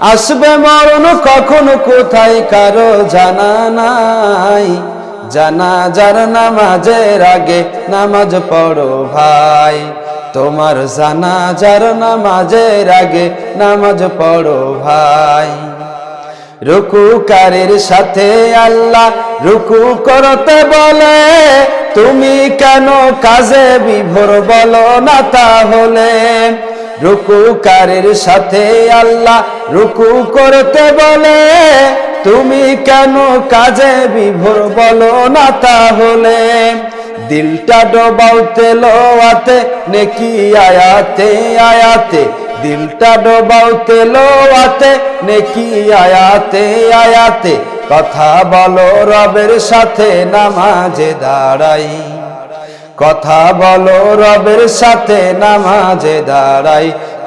আসবে মরণ কখনো কোথায় কারও জানা নাই। জানা, যার নামাজের আগে নামাজ পড়ো ভাই। তোমার জানা, যার নামাজের আগে নামাজ পড়ো ভাই। রুকুকারীর সাথে আল্লাহ রুকু করতে বলে। তুমি কেন কাজে বিভোর বলো না তাহলে? রুকুকারীর সাথে আল্লাহ রুকু করতে বলে, তুমি কেন কাজে বিভোর বলো না তাহলে? দিলটা ডোবাও তেলোয়াতে, নেকি আয়াতে আয়াতে। দিলটা ডোবাও তেলোয়াতে, নেকি আয়াতে আয়াতে। কথা বলো রবের সাথে, নামাজে দাঁড়াই। কথা বলো রবের সাথে, নামাজে দাঁড়াই।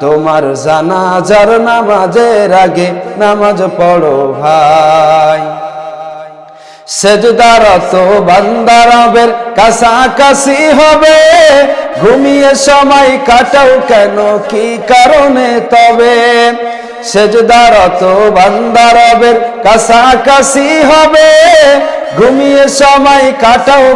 তোমার জানা যার নামাজের আগে নামাজ পড়ো ভাই। সেজদারত বান্দারবের কাছাকাছি হবে। ঘুমিয়ে সময় কাটাও কেন? কি কারণে তবে? সেজদারত বান্দারবের কাছাকাছি হবে। ঘুমিয়ে সময় কাটাও